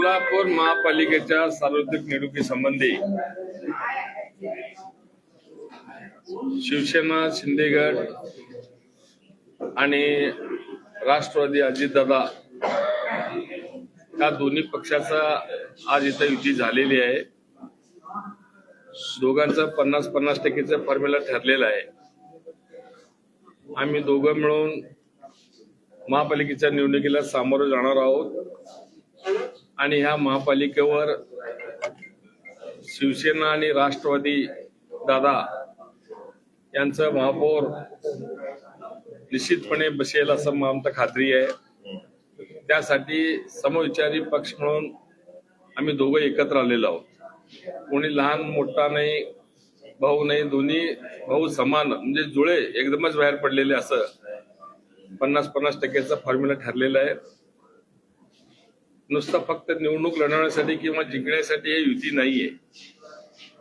सोलापूर महापालिकेच्या सार्वत्रिक निवडणुकीसंबंधी शिवसेना शिंदेगड आणि राष्ट्रवादी अजितदादा या दोन्ही पक्षाचा आज इथं युती झालेली आहे. दोघांचं पन्नास पन्नास टक्केचं फॉर्म्युला ठरलेलं आहे. आम्ही दोघं मिळून महापालिकेच्या निवडणुकीला सामोरं जाणार आहोत. आणि ह्या महापालिकेवर शिवसेना आणि राष्ट्रवादी दादा यांचं महापौर निश्चितपणे बसेल असं आमचं खात्री आहे. त्यासाठी समविचारी पक्ष म्हणून आम्ही दोघं एकत्र आलेलो आहोत. कोणी लहान मोठा नाही भाऊ नाही दोन्ही भाऊ समान म्हणजे जुळे एकदमच बाहेर पडलेले असं पन्नास पन्नास टक्क्याचा फॉर्म्युला ठरलेला आहे. नुसतं फक्त निवडणूक लढवण्यासाठी किंवा जिंकण्यासाठी हे युती नाहीये.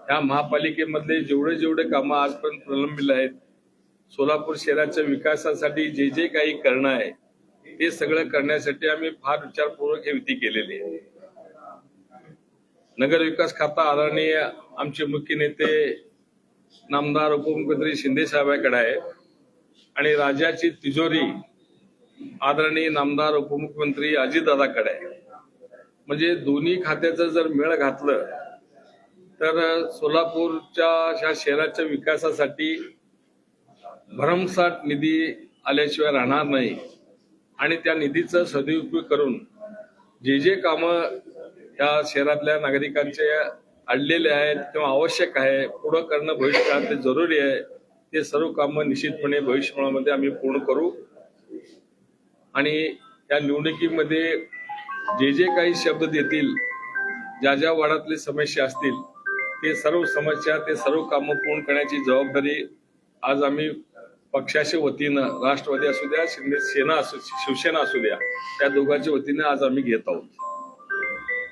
या महापालिकेमधले जेवढे जेवढे कामं आजपर्यंत प्रलंबित आहेत सोलापूर शहराच्या विकासासाठी जे जे काही करणं आहे ते सगळं करण्यासाठी आम्ही फार विचारपूर्वक हे युती केलेली आहे. नगर विकास खाता आदरणीय आमचे मुख्य नेते नामदार उपमुख्यमंत्री शिंदे साहेबांकडे आहे आणि राज्याची तिजोरी आदरणीय नामदार उपमुख्यमंत्री अजितदादाकडे आहे. म्हणजे दोन्ही खात्याचं जर मेळ घातलं तर सोलापूरच्या ह्या शहराच्या विकासासाठी भरमसाठ निधी आल्याशिवाय राहणार नाही. आणि त्या निधीचा सदुपयोग करून जे जे कामं या शहरातल्या नागरिकांचे अडलेले आहेत किंवा आवश्यक आहे पुढं करणं भविष्यकाळात ते जरुरी आहे ते सर्व कामं निश्चितपणे भविष्यकाळामध्ये आम्ही पूर्ण करू. आणि या निवडणुकीमध्ये जे जे काही शब्द देतील ज्या ज्या वार्डातले समस्या असतील ते सर्व समस्या ते सर्व कामं पूर्ण करण्याची जबाबदारी आज आम्ही पक्षाच्या वतीनं राष्ट्रवादी असू द्या शिंदे सेना असू शिवसेना असू द्या त्या दोघांच्या वतीनं आज आम्ही घेत आहोत.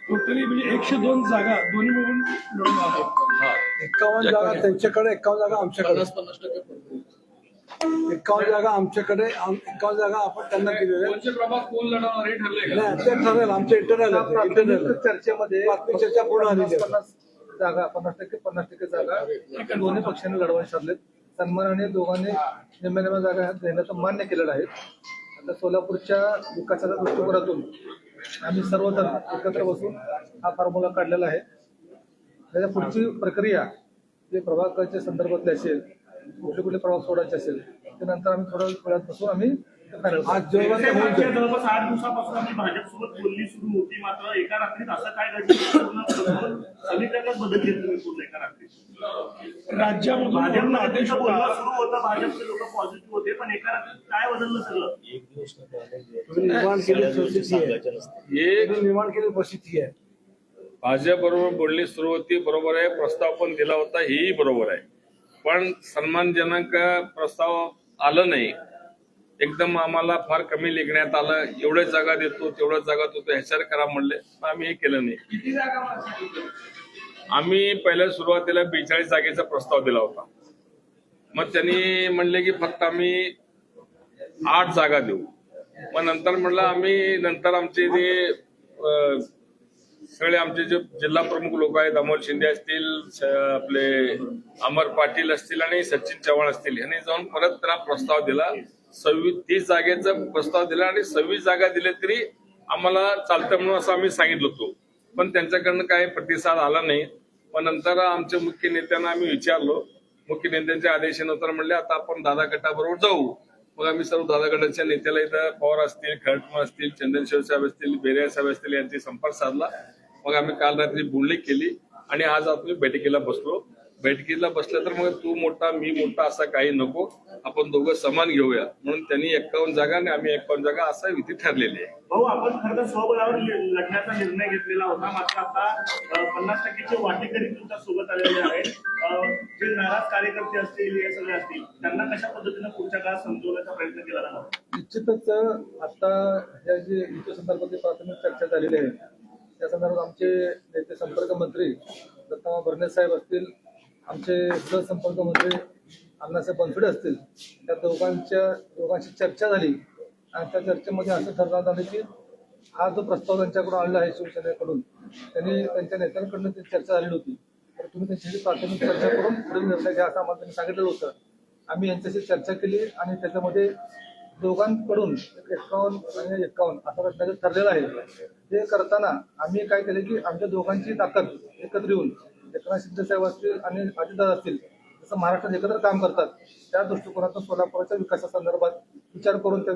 टोटली म्हणजे एकशे दोन जागा दोन्ही मिळून हा. एकावन्न जागा त्यांच्याकडे एकावन्न जागा आमच्याकडे. एकावन्न जागा आमच्याकडे आम- एकावन्न जागा आपण त्यांना दिलेल्या आहेत. कोणचे प्रभाग कोण लढवणार हे ठरलंय का? नाही ते ठरेल आमच्या इंटरनल इंटरनल चर्चेमध्ये बातमी चर्चा पूर्ण झालेली आहे. पन्नास जागा पन्नास टक्के पन्नास टक्के जागा दोन्ही पक्षांनी लढवायचे ठरलेत. सन्मानाने दोघांनी निम्म्या निम्म्या जागा देण्याचं मान्य केलेलं आहे. आता सोलापूरच्या विकासाच्या दृष्टिकोनातून आम्ही सर्वजण एकत्र बसून हा फॉर्म्युला काढलेला आहे. त्याच्या पुढची प्रक्रिया जे प्रभागाच्या संदर्भातले असेल कुठले कुठले प्रभाग सोडायचे असेल ते नंतर आम्ही थोड्या वेळात बसून आम्ही आज. जवळपास आठ दिवसापासून आम्ही भाजपसोबत बोलणी सुरू होती मात्र एका रात्रीत असं काय घडलं पूर्ण समीकरणात बदल घेतले पूर्ण एका रात्रीत. राज्यामधून आदेश बोलणं सुरू होतं भाजपचे लोक पॉझिटिव्ह होते पण एका रात्रीत काय बदललं सगळं? तुम्ही निर्माण केलेली परिस्थिती आहे. हे तुम्ही निर्माण केलेली परिस्थिती आहे. भाजप बरोबर बोलणी सुरू होती बरोबर आहे. प्रस्ताव पण दिला होता हेही बरोबर आहे. पण सन्मानजनक प्रस्ताव आलं नाही. एकदम आम्हाला फार कमी लिखण्यात आलं. एवढ्या जागा देतो तेवढ्या जागा देतो ह्याच्यावर करा म्हणले. पण आम्ही हे केलं नाही? आम्ही पहिल्या सुरुवातीला बेचाळीस जागेचा प्रस्ताव दिला होता. मग त्यांनी म्हणले की फक्त आम्ही आठ जागा देऊ. मग नंतर म्हणलं आम्ही नंतर आमचे जे सगळे आमचे जे जिल्हा प्रमुख लोक आहेत अमोल शिंदे असतील आपले अमर पाटील असतील आणि सचिन चव्हाण असतील यांनी जाऊन परत त्यांना प्रस्ताव दिला. सव्वीस तीस जागेचा प्रस्ताव दिला आणि सव्वीस जागा दिल्या तरी आम्हाला चालतं म्हणून असं आम्ही सांगितलं होतो. पण त्यांच्याकडनं काही प्रतिसाद आला नाही. मग नंतर आमच्या मुख्य नेत्यांना आम्ही विचारलो. मुख्य नेत्यांच्या आदेशानुसार म्हणले आता आपण दादा गटाबरोबर जाऊ. मग आम्ही सर्व दादागडाच्या नेत्याला इथं पवार असतील खडकम असतील चंदनशिव साहेब असतील बेरिया साहेब असतील यांची संपर्क साधला. मग आम्ही काल रात्री बोलणी केली आणि आज आम्ही बैठकीला बसलो. बैठकीला बसलं तर मग तू मोठा मी मोठा असा काही नको. आपण दोघं समान घेऊया. म्हणून त्यांनी एक्कावन्न जागा आणि आम्ही एक्कावन्न जागा असा विधी ठरलेली आहे. भाऊ आपण खरं तर स्वबळावर ल- लढण्याचा निर्णय घेतलेला होता. मात्र आता पन्नास टक्केचे वाटेकरी तुमच्यासोबत आलेले आहेत. जे नाराज कार्यकर्ते असतील हे सगळे असतील त्यांना कशा पद्धतीनं पुढच्या काळात समजवण्याचा प्रयत्न केला जाणार? निश्चितच आता ह्या जे युती संदर्भातली प्राथमिक चर्चा झालेली आहे त्या संदर्भात आमचे नेते संपर्क मंत्री दत्तामा भरणे साहेब असतील आमचे सहसंपर्क मंत्री अण्णासाहेब बनसोडे असतील त्या दोघांच्या दोघांची चर्चा झाली आणि त्या चर्चेमध्ये असं ठरवण्यात आलं की हा जो प्रस्ताव त्यांच्याकडून आलेला आहे शिवसेनेकडून त्यांनी त्यांच्या नेत्यांकडून ती चर्चा झालेली होती. तर तुम्ही त्यांच्याशी प्राथमिक चर्चा करून पुढील निर्णय घ्या असं आम्हाला त्यांनी सांगितलेलं होतं. आम्ही यांच्याशी चर्चा केली आणि त्याच्यामध्ये दोघांकडून एकावन्न आणि एकावन्न असं रचण्याचं ठरलेलं आहे. ते करताना आम्ही काय केलं की आमच्या दोघांची ताकद एकत्र येऊन एकनाथ शिंदे साहेब असतील आणि अजितदादा असतील जसं महाराष्ट्रात एकत्र काम करतात त्या दृष्टिकोनातून सोलापुराच्या विकासासंदर्भात विचार करून त्या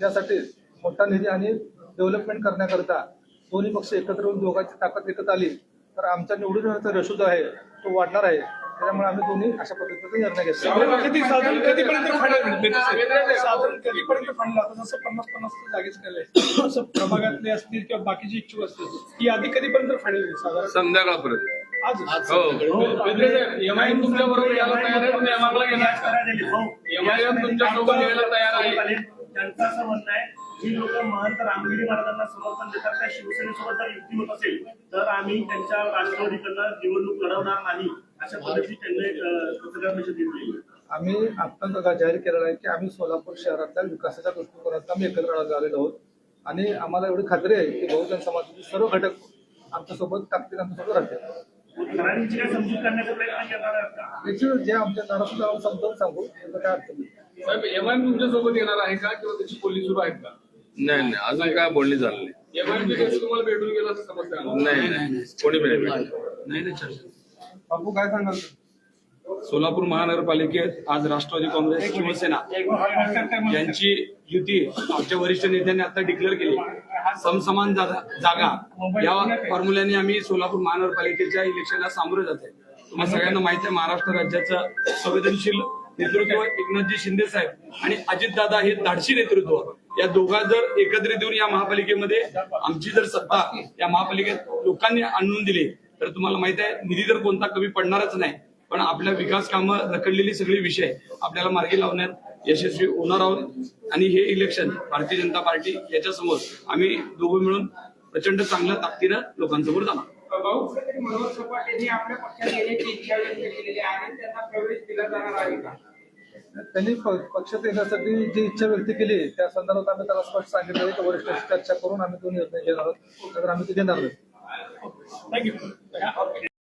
त्यासाठी मोठा निधी आणि डेव्हलपमेंट करण्याकरिता दोन्ही पक्ष एकत्र येऊन दोघांची ताकद एकत्र आली तर आमच्या निवडून रेशो जो आहे तो वाढणार आहे. त्याच्यामुळे आम्ही दोन्ही अशा पद्धतीचा निर्णय घेतला. किती साधारण कधीपर्यंत साधारण कधीपर्यंत आता जसं पन्नास पन्नास जागेच केलंय. असं प्रभागातले असतील किंवा बाकीचे इच्छुक असतील ही आधी कधीपर्यंत होईल साधारण संध्याकाळपर्यंत. एमआयएम तुमच्या बरोबर यायला तयार आहे? तुम्ही एमआरला घेणार का? MIM तुमच्यासोबत यायला तयार आहे. त्यांचं असं म्हणणं आहे जी लोक महंत रामगिरी महाराजांना समर्थन देतात. त्या शिवसेनेसोबत जर युती होत असेल तर आम्ही त्यांच्या राष्ट्रवादीकडनं निवडणूक लढवणार नाही अशा पद्धतीने त्यांनी पत्रकार परिषद घेतली. आम्ही आता जाहीर केलेलं आहे की आम्ही सोलापूर शहरातल्या विकासाच्या दृष्टिकोनातून आम्ही एकत्र आलेलो आहोत. आणि आम्हाला एवढी खात्री आहे की बहुजन समाजाचे सर्व घटक आमच्यासोबत ताकदीने आमच्यासोबत राहतील. कराडीची काय समजूत करण्याचा प्रयत्न करणार आहात का? जे आमच्या समजावून सांगू त्याचं काय अडचण नाही. साहेब एमआयएम तुमच्यासोबत येणार आहे का किंवा त्याची बोलणी सुरू आहेत का? नाही नाही अजून काय बोलणी झालं नाही. एमआयएम कसं तुम्हाला भेटून गेलं असं समजतं आम्हाला. नाही नाही कोणी नाही भेटलं. बापू काय सांगाल सोलापूर महानगरपालिकेत आज राष्ट्रवादी काँग्रेस शिवसेना यांची युती आमच्या वरिष्ठ नेत्यांनी आता डिक्लेअर केली. समसमान जागा या फॉर्म्युल्याने आम्ही सोलापूर महानगरपालिकेच्या इलेक्शनला सामोरे जात आहे. तुम्हाला सगळ्यांना माहिती आहे महाराष्ट्र राज्याचं संवेदनशील नेतृत्व एकनाथजी शिंदे साहेब आणि अजितदादा हे धाडशी नेतृत्व या दोघा जर एकत्रित येऊन या महापालिकेमध्ये आमची जर सत्ता या महापालिकेत लोकांनी आणून दिली तर तुम्हाला माहिती आहे निधी जर कोणता कमी पडणारच नाही. पण आपल्या विकास कामं रखडलेली सगळी विषय आपल्याला मार्गी लावण्यात यशस्वी होणार आहोत. आणि हे इलेक्शन भारतीय जनता पार्टी याच्या समोर आम्ही दोघं मिळून प्रचंड चांगल्या ताकदीनं लोकांसमोर जाणार. भाऊ मनोहर सपाटेंनी आपल्या पक्षात येण्याची इच्छा व्यक्त केलेली आहे आणि त्यांना प्रवेश दिला जाणार आहे का? त्यांनी प- पक्षात येण्यासाठी जी इच्छा व्यक्त केली त्या संदर्भात आम्ही त्याला स्पष्ट सांगितलं की वरिष्ठांशी चर्चा करून आम्ही तो निर्णय घेणार आहोत. तर आम्ही ते देणार नाही. थँक्यू